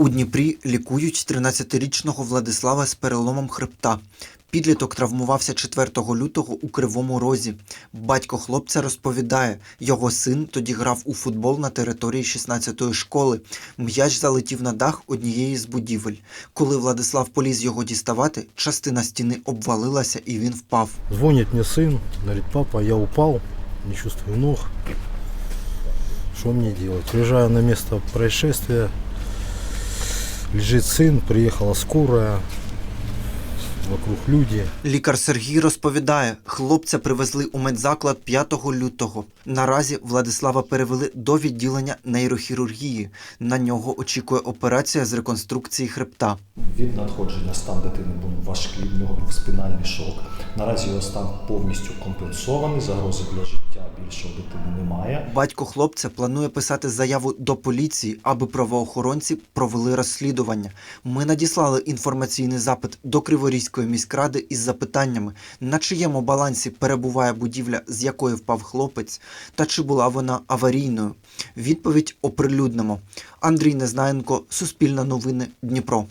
У Дніпрі лікують 13-річного Владислава з переломом хребта. Підліток травмувався 4 лютого у Кривому Розі. Батько хлопця розповідає, його син тоді грав у футбол на території 16-ї школи. М'яч залетів на дах однієї з будівель. Коли Владислав поліз його діставати, частина стіни обвалилася і він впав. Звонит мне сын, говорит, папа, я упал, не чувствую ног. Что мне делать? Приезжаю на место происшествия, лежит сын, приехала скорая, вокруг люди. Лікар Сергій розповідає, хлопця привезли у медзаклад 5 лютого. Наразі Владислава перевели до відділення нейрохірургії. На нього очікує операція з реконструкції хребта. Від надходження стан дитини був важкий, в нього був спінальний шок. Наразі його стан повністю компенсований, загрози для життя більше у дитини немає. Батько хлопця планує писати заяву до поліції, аби правоохоронці провели розслідування. Ми надіслали інформаційний запит до Криворізької міськради із запитаннями, на чиєму балансі перебуває будівля, з якої впав хлопець, та чи була вона аварійною. Відповідь оприлюднимо. Андрій Незнаєнко, Суспільне новини, Дніпро.